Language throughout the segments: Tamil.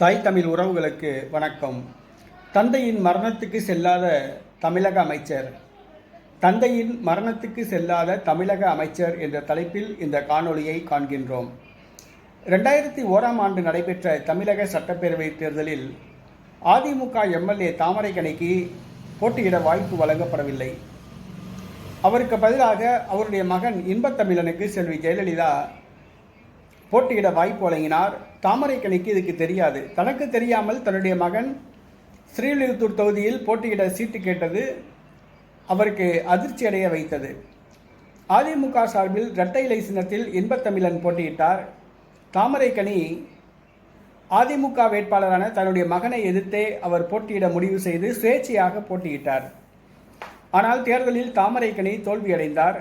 தாய் தமிழ் உறவுகளுக்கு வணக்கம். தந்தையின் மரணத்துக்கு செல்லாத தமிழக அமைச்சர். தந்தையின் மரணத்துக்கு செல்லாத தமிழக அமைச்சர் என்ற தலைப்பில் இந்த காணொளியை காண்கின்றோம். ரெண்டாயிரத்தி ஓராம் ஆண்டு நடைபெற்ற தமிழக சட்டப்பேரவை தேர்தலில் அதிமுக எம்எல்ஏ தாமரைக்கணிக்கு போட்டியிட வாய்ப்பு வழங்கப்படவில்லை. அவருக்கு பதிலாக அவருடைய மகன் இன்பத்தமிழனுக்கு செல்வி ஜெயலலிதா போட்டியிட வாய்ப்பு வழங்கினார். தாமரைக்கணிக்கு இதுக்கு தெரியாது. தனக்கு தெரியாமல் தன்னுடைய மகன் ஸ்ரீவில்லிபுத்தூர் தொகுதியில் போட்டியிட சீட்டு கேட்டது அவருக்கு அதிர்ச்சி அடைய வைத்தது. அதிமுக சார்பில் இரட்டை இலை சின்னத்தில் இன்பத்தமிழன் போட்டியிட்டார். தாமரைக்கனி அதிமுக வேட்பாளரான தன்னுடைய மகனை எதிர்த்தே அவர் போட்டியிட முடிவு செய்து சுயேட்சையாக போட்டியிட்டார். ஆனால் தேர்தலில் தாமரைக்கனி தோல்வியடைந்தார்.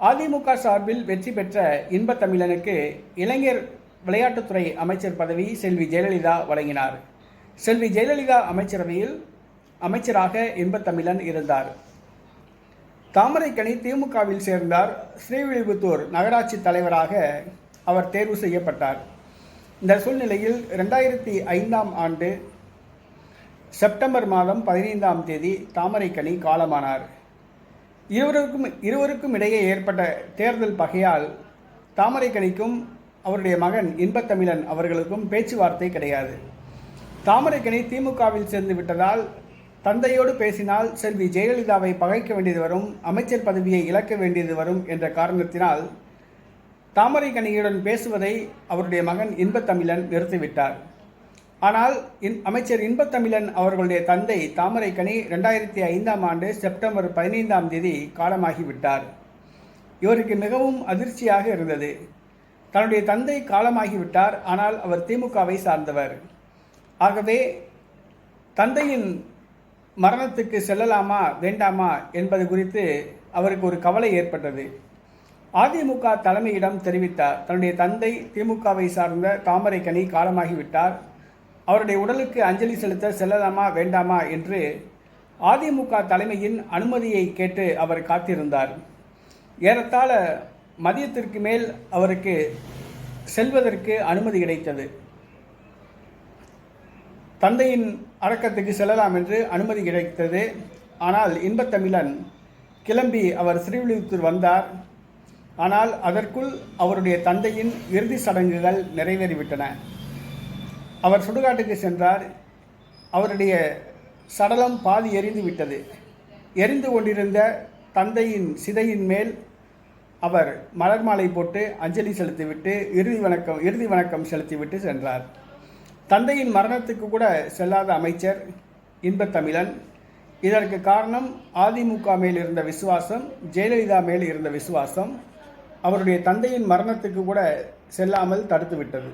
அதிமுக சார்பில் வெற்றி பெற்ற இன்பத்தமிழனுக்கு இளைஞர் விளையாட்டுத்துறை அமைச்சர் பதவி செல்வி ஜெயலலிதா வழங்கினார். செல்வி ஜெயலலிதா அமைச்சரவையில் அமைச்சராக இன்பத்தமிழன் இருந்தார். தாமரைக்கணி திமுகவில் சேர்ந்தார் ஸ்ரீவில்லிபுத்தூர் நகராட்சி தலைவராக அவர் தேர்வு செய்யப்பட்டார். இந்த சூழ்நிலையில் ரெண்டாயிரத்தி ஐந்தாம் ஆண்டு செப்டம்பர் மாதம் பதினைந்தாம் தேதி தாமரைக்கனி காலமானார். இருவருக்கும் இருவருக்கும் இடையே ஏற்பட்ட தேர்தல் பகையால் தாமரைக்கனிக்கும் அவருடைய மகன் இன்பத்தமிழன் அவர்களுக்கும் பேச்சுவார்த்தை கிடையாது. தாமரைக்கனி திமுகவில் சேர்ந்து விட்டதால் தந்தையோடு பேசினால் செல்வி ஜெயலலிதாவை பகைக்க வேண்டியது வரும் அமைச்சர் பதவியை இழக்க வேண்டியது வரும் என்ற காரணத்தினால் தாமரைக்கனியுடன் பேசுவதை அவருடைய மகன் இன்பத்தமிழன் நிறுத்திவிட்டார். ஆனால் இன் அமைச்சர் இன்பத்தமிழன் அவர்களுடைய தந்தை தாமரைக்கனி ரெண்டாயிரத்தி ஐந்தாம் ஆண்டு செப்டம்பர் பதினைந்தாம் தேதி காலமாகிவிட்டார். இவருக்கு மிகவும் அதிர்ச்சியாக இருந்தது. தன்னுடைய தந்தை காலமாகிவிட்டார் ஆனால் அவர் திமுகவை சார்ந்தவர். ஆகவே தந்தையின் மரணத்துக்கு செல்லலாமா வேண்டாமா என்பது குறித்து அவருக்கு ஒரு கவலை ஏற்பட்டது. அதிமுக தலைமையிடம் தெரிவித்தார் தன்னுடைய தந்தை திமுகவை சார்ந்த தாமரைக்கனி காலமாகிவிட்டார் அவருடைய உடலுக்கு அஞ்சலி செலுத்த செல்லலாமா வேண்டாமா என்று அதிமுக தலைமையின் அனுமதியை கேட்டு அவர் காத்திருந்தார். ஏறத்தாழ மதியத்திற்கு மேல் அவருக்கு செல்வதற்கு அனுமதி கிடைத்தது. தந்தையின் அடக்கத்துக்கு செல்லலாம் என்று அனுமதி கிடைத்தது. ஆனால் இன்பத்தமிழன் கிளம்பி அவர் ஸ்ரீவில்லிபுத்தூர் வந்தார். ஆனால் அதற்குள் அவருடைய தந்தையின் இறுதி சடங்குகள் நிறைவேறிவிட்டன. அவர் சுடுகாட்டுக்கு சென்றார். அவருடைய சடலம் பாதி எரிந்து விட்டது எரிந்து கொண்டிருந்த தந்தையின் சிதையின் மேல் அவர் மலர் மாலை போட்டு அஞ்சலி செலுத்திவிட்டு இறுதி வணக்கம் இறுதி வணக்கம் செலுத்திவிட்டு சென்றார். தந்தையின் மரணத்துக்கு கூட செல்லாத அமைச்சர் இன்பத்தமிழன். இதற்கு காரணம் அதிமுக மேல் இருந்த விசுவாசம் ஜெயலலிதா மேல் இருந்த விசுவாசம். அவருடைய தந்தையின் மரணத்துக்கு கூட செல்லாமல் தடுத்துவிட்டது.